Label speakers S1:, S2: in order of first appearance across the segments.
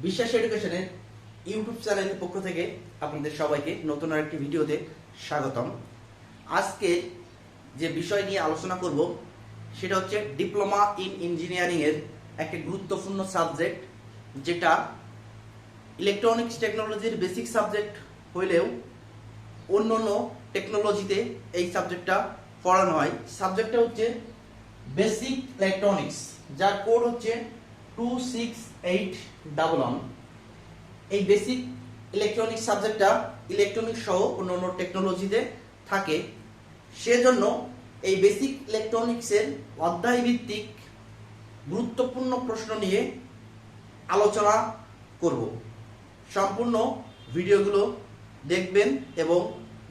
S1: বিশ্বাস এডুকেশনের ইউটিউব চ্যানেলের পক্ষ থেকে আপনাদের সবাইকে নতুন আরেকটি ভিডিওতে স্বাগতম। আজকে যে বিষয় নিয়ে আলোচনা করব, সেটা হচ্ছে ডিপ্লোমা ইন ইঞ্জিনিয়ারিং এর একটি গুরুত্বপূর্ণ সাবজেক্ট, যেটা ইলেকট্রনিক্স টেকনোলজির বেসিক সাবজেক্ট হইলেও অন্য অন্য টেকনোলজিতে এই সাবজেক্টটা পড়ানো হয়। সাবজেক্টটা হচ্ছে বেসিক ইলেকট্রনিক্স যার কোড হচ্ছে two six eight double one এই বেসিক ইলেকট্রনিক্স সাবজেক্টটা ইলেকট্রনিক্স সহ অন্য অন্য টেকনোলজিতে থাকে। সেজন্য এই বেসিক ইলেকট্রনিক্সের অধ্যায় ভিত্তিক গুরুত্বপূর্ণ প্রশ্ন নিয়ে আলোচনা করব। সম্পূর্ণ ভিডিওগুলো দেখবেন এবং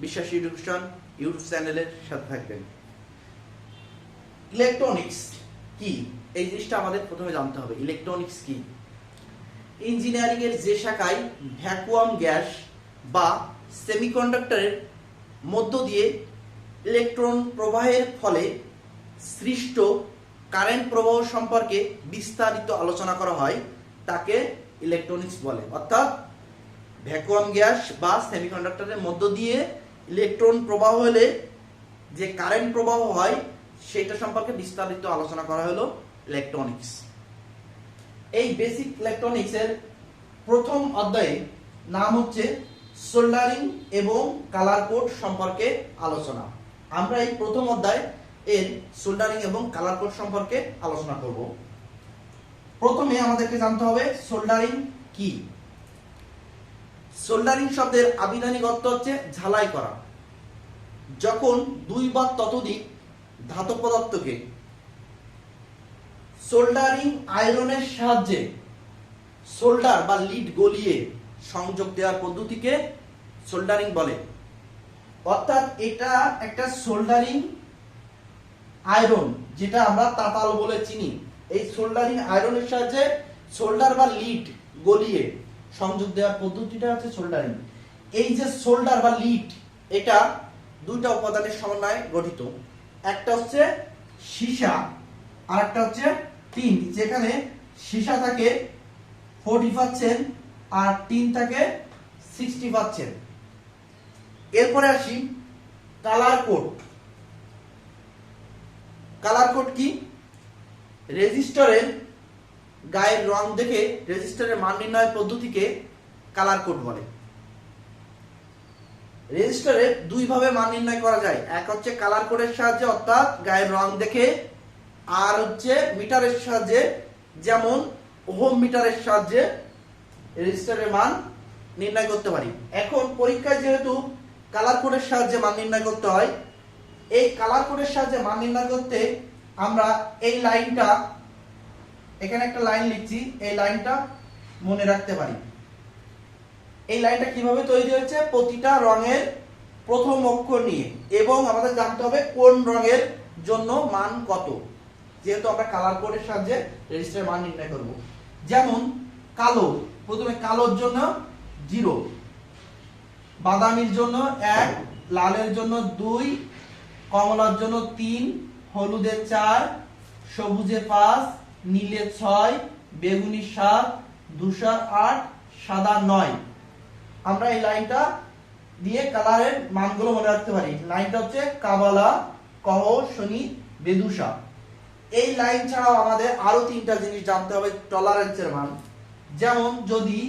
S1: বিশ্বাস এডুকেশন ইউটিউব চ্যানেলের সাথে থাকবেন। ইলেকট্রনিক্স কি? এই জিনিসটা আমাদের প্রথমে জানতে হবে ইলেকট্রনিক্স কি? ইঞ্জিনিয়ারিং এর যে শাখায় ভ্যাকুয়াম গ্যাস বা সেমিকন্ডাক্টরের মধ্য দিয়ে ইলেকট্রন প্রবাহের ফলে সৃষ্ট কারেন্ট প্রবাহ সম্পর্কে বিস্তারিত আলোচনা করা হয়, তাকে ইলেকট্রনিক্স বলে। অর্থাৎ ভ্যাকুয়াম গ্যাস বা সেমিকন্ডাক্টরের মধ্য দিয়ে ইলেকট্রন প্রবাহ হলে যে কারেন্ট প্রবাহ হয় সেটা সম্পর্কে বিস্তারিত আলোচনা করা হলো ইলেকট্রনিক্স এই বেসিক ইলেকট্রনিক্স এর প্রথম অধ্যায়ে নাম হচ্ছে সোল্ডারিং এবং কালার কোড সম্পর্কে আলোচনা। আমরা এই প্রথম অধ্যায় এর সোল্ডারিং এবং কালার কোড সম্পর্কে আলোচনা করব। প্রথমে আমাদেরকে জানতে হবে সোল্ডারিং কি? সোল্ডারিং শব্দের আবিধানিক অর্থ হচ্ছে ঝালাই করা। যখন দুই বা ততোধিক ধাতব পদার্থকে সোল্ডারিং আয়রনের সাহায্যে সোল্ডার বা লিড গলিয়ে সংযোগ দেওয়ার পদ্ধতিকে সোল্ডারিং বলে। অর্থাৎ এটা একটা সোল্ডারিং আয়রন, যেটা আমরা তাতাল বলে চিনি। এই সোল্ডারিং আয়রনের সাহায্যে সোল্ডার বা লিড গলিয়ে সংযোগ দেওয়ার পদ্ধতিটা হচ্ছে সোল্ডারিং। এই যে সোল্ডার বা লিড, এটা দুইটা উপাদানের সমন্বয়ে গঠিত। একটা হচ্ছে সীসা আর একটা হচ্ছে টিন যেখানে সীসা থাকে ফোর্টি পার্সেন্ট আর টিন থাকে সিক্সটি পার্সেন্ট এরপরে আসি কালার কোড কালার কোড কি? রেজিস্টারের গায়ের রং দেখে রেজিস্টারের মান নির্ণয়ের পদ্ধতিকে কালার কোড বলে। রেজিস্টারে দুই ভাবে মান নির্ণয় করা যায়। এক হচ্ছে কালার কোডের সাহায্যে, অর্থাৎ গায়ের রং দেখে। আর হচ্ছে মিটারের সাহায্যে, যেমন ওহম মিটারের সাহায্যে রেজিস্টারের মান নির্ণয় করতে পারি। এখন পরীক্ষায় যেহেতু কালার কোডের সাহায্যে মান নির্ণয় করতে হয়, এই কালার কোডের সাহায্যে মান নির্ণয় করতে আমরা এই লাইনটা, এখানে একটা লাইন লিখছি, এই লাইনটা মনে রাখতে পারি। এই লাইনটা কীভাবে তৈরি হয়েছে? প্রতিটা রঙের প্রথম অক্ষর নিয়ে। এবং আমাদের জানতে হবে কোন রঙের জন্য মান কত। যেহেতু আমরা কালার কোডের সাহায্যে রেজিস্টারের মান নির্ণয় করব। যেমন, কালো। প্রথমে কালোর জন্য জিরো বাদামির জন্য এক, লালের জন্য দুই, কমলার জন্য তিন, হলুদের চার, সবুজে পাঁচ, নীলে ছয়, বেগুনি সাত, ধূসর আট, সাদা নয়। আমরা এই লাইনটা দিয়ে কালারের মানগুলো মনে রাখতে পারি। লাইনটা হচ্ছে কাবালা, কহ, শনি বেদুসা এই লাইন ছাড়াও আমাদের আরও তিনটা জিনিস জানতে হবে টলারেন্সের মান। যেমন যদি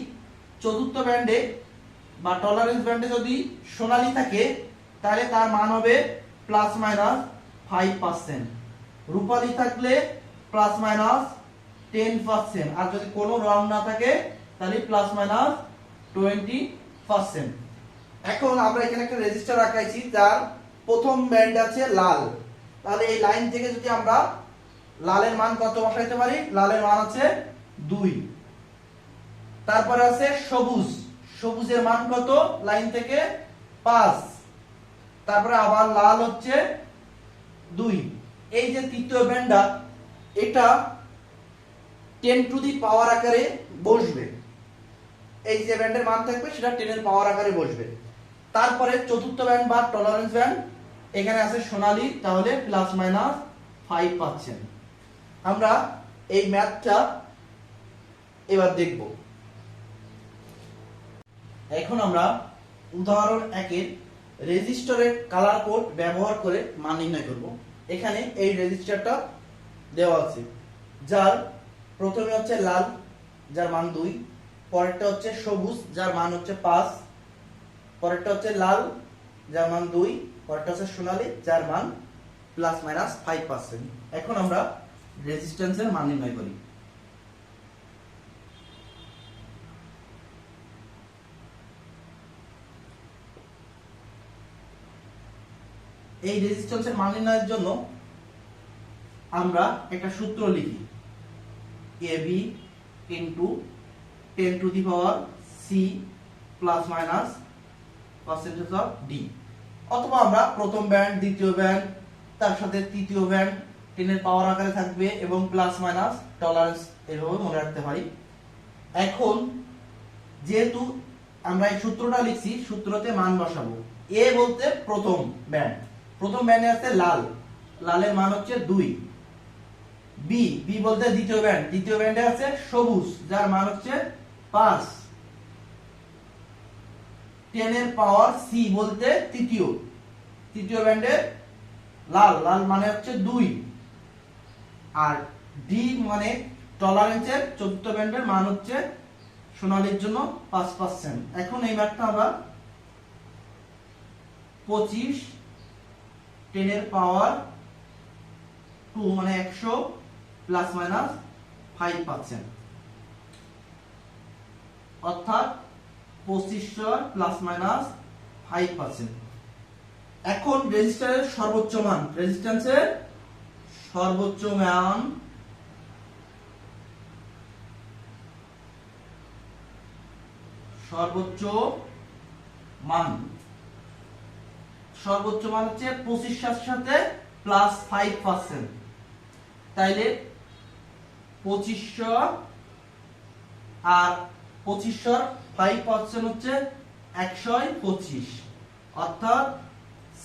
S1: চতুর্থ ব্যান্ডে বা টলারেন্স ব্যান্ডে যদি সোনালি থাকে, তাহলে তার মান হবে প্লাস মাইনাস ফাইভ পার্সেন্ট রূপালি থাকলে প্লাস মাইনাস টেন পার্সেন্ট আর যদি কোনো রং না থাকে, তাহলে প্লাস মাইনাস টোয়েন্টি পার্সেন্ট। এখন আমরা এখানে একটা রেজিস্টার রাখাইছি যার প্রথম ব্যান্ড আছে লাল। তাহলে এই লাইন থেকে যদি আমরা লালের মান কত বসাইতে পারি? লালের মান আছে দুই। তারপরে আছে সবুজ। সবুজের মান কত? লাইন থেকে পাঁচ। তারপরে আবার লাল হচ্ছে দুই। এই যে তৃতীয় ব্যান্ডটা এটা টেন টু দি পাওয়ার আকারে বসবে। এই যে ব্যান্ডের মান থাকবে, সেটা টেনের পাওয়ার আকারে বসবে। তারপরে চতুর্থ ব্যান্ড বা টলারেন্স ব্যান্ড, এখানে আছে সোনালি, তাহলে প্লাস মাইনাস ফাইভ পাচ্ছেন। আমরা এই ম্যাথটা এবার দেখব। এখন আমরা উদাহরণ একের রেজিস্টারের কালার কোড ব্যবহার করে মান নির্ণয় করব। এখানে এই রেজিস্টারটা দেওয়া আছে। যার প্রথমে হচ্ছে লাল, যার মান দুই। পরেরটা হচ্ছে সবুজ, যার মান হচ্ছে পাঁচ। পরেরটা হচ্ছে লাল, যার মান দুই। পরেরটা হচ্ছে সোনালী, যার মান প্লাস মাইনাস ফাইভ পার্সেন্ট এখন আমরা রেজিস্ট্যান্সের মান নির্ণয় করি। এই রেজিস্ট্যান্সের মান নির্ণয়ের জন্য আমরা একটা সূত্র লিখি। A B into ten to the power C plus minus percentage of D অথবা আমরা প্রথম ব্যান্ড দ্বিতীয় ব্যান্ড তার সাথে তৃতীয় ব্যান্ড টেনের পাওয়ার আকারে থাকবে এবং প্লাস মাইনাস টলারেন্স এভাবে মনে রাখতে পারি। এখন যেহেতু আমরা এই সূত্রটা লিখছি, সূত্রতে মান বসাবো। এ বলতে প্রথম ব্যান্ড প্রথম ব্যান্ডে আছে লাল। লালের মান হচ্ছে দুই। বি বি বলতে দ্বিতীয় ব্যান্ড দ্বিতীয় ব্যান্ডে আছে সবুজ, যার মান হচ্ছে পাঁচ। টেনের পাওয়ার সি বলতে তৃতীয়। তৃতীয় ব্যান্ডে লাল। লাল মানে হচ্ছে দুই। আর ডি মানে টলারেন্সের চতুর্থ ব্যান্ডের মান হচ্ছে সোনালির জন্য পাঁচ পার্সেন্ট এখন এই ম্যাথটা আমরা পঁচিশ, টেনের পাওয়ার টু মানে একশো প্লাস মাইনাস ফাইভ পার্সেন্ট অর্থাৎ পঁচিশশো প্লাস মাইনাস ফাইভ পার্সেন্ট এখন রেজিস্টারের সর্বোচ্চ মান। রেজিস্ট্যান্সের সর্বোচ্চ মান সর্বোচ্চ মান। সর্বোচ্চ মান হচ্ছে পঁচিশশোর সাথে প্লাস ফাইভ পার্সেন্ট তাইলে পঁচিশশো আর পঁচিশশোর ফাইভ পার্সেন্ট হচ্ছে একশোয় পঁচিশ। অর্থাৎ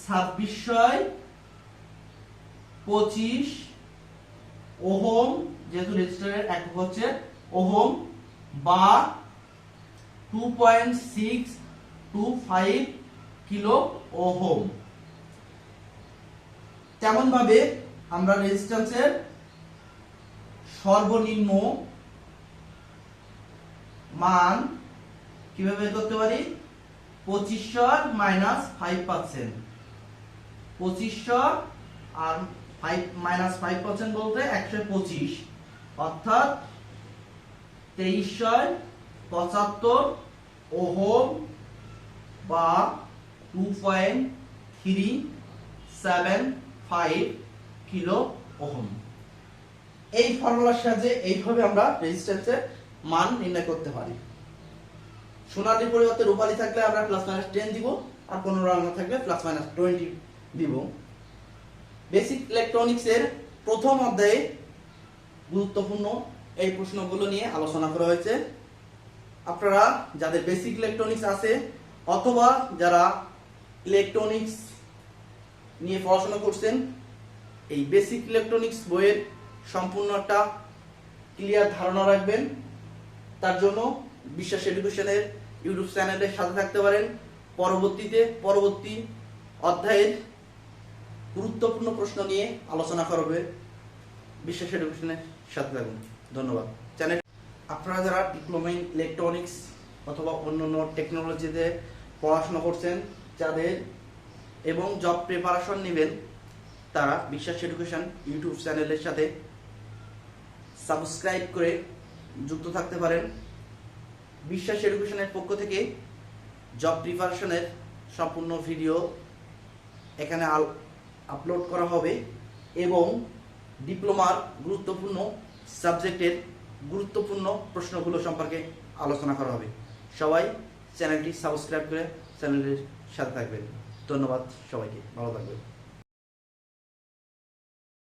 S1: ছাব্বিশশয় পঁচিশ ওহম, যেহেতু রেজিস্টারের একক হচ্ছে ওহম, বা two point six two five kilo ohm. তেমন ভাবে আমরা রেজিস্ট্যান্সের সর্বনিম্ন মান কীভাবে বের করতে পারি? পঁচিশশো মাইনাস ফাইভ পার্সেন্ট পঁচিশশো আর ফাইভ মাইনাস ফাইভ পার্সেন্ট বলতে একশো পঁচিশ। অর্থাৎ তেইশশো পঁচাত্তর ওহম বা two point three seven five kilo ohm. এই ফর্মুলার সাহায্যে এইভাবে আমরা রেজিস্ট্যান্সের মান নির্ণয় করতে পারি। সোনালির পরিবর্তে রূপালি থাকলে আমরা প্লাস মাইনাস টেন দিব, আর কোনো রঙ থাকলে প্লাস মাইনাস টোয়েন্টি দিব। বেসিক ইলেকট্রনিক্স এর প্রথম অধ্যায়ে গুরুত্বপূর্ণ এই প্রশ্নগুলো নিয়ে আলোচনা করা হয়েছে। আপনারা যাদের বেসিক ইলেকট্রনিক্স আছে, অথবা যারা ইলেকট্রনিক্স নিয়ে পড়াশোনা করছেন, এই বেসিক ইলেকট্রনিক্স বইয়ের সম্পূর্ণ একটা ক্লিয়ার ধারণা রাখবেন। তার জন্য বিশ্বাস এডুকেশনের ইউটিউব চ্যানেলের সাথে থাকতে পারেন। পরবর্তীতে পরবর্তী অধ্যায়ের গুরুত্বপূর্ণ প্রশ্ন নিয়ে আলোচনা করবে বিশ্বাস এডুকেশনের সাথে থাকুন। ধন্যবাদ। চ্যানেল আপনারা যারা ডিপ্লোমা ইন ইলেকট্রনিক্স অথবা অন্যান্য টেকনোলজিতে পড়াশোনা করছেন, যাদের এবং জব প্রিপারেশন নেবেন, তারা বিশ্বাস এডুকেশন ইউটিউব চ্যানেলের সাথে সাবস্ক্রাইব করে যুক্ত থাকতে পারেন। বিশ্বাস এডুকেশনের পক্ষ থেকে জব প্রিপারেশনের সম্পূর্ণ ভিডিও এখানে আপলোড করা হবে এবং ডিপ্লোমার গুরুত্বপূর্ণ সাবজেক্টের গুরুত্বপূর্ণ প্রশ্নগুলো সম্পর্কে আলোচনা করা হবে। সবাই চ্যানেলটি সাবস্ক্রাইব করে চ্যানেলের সাথে থাকবেন। ধন্যবাদ সবাইকে। ভালো থাকবেন।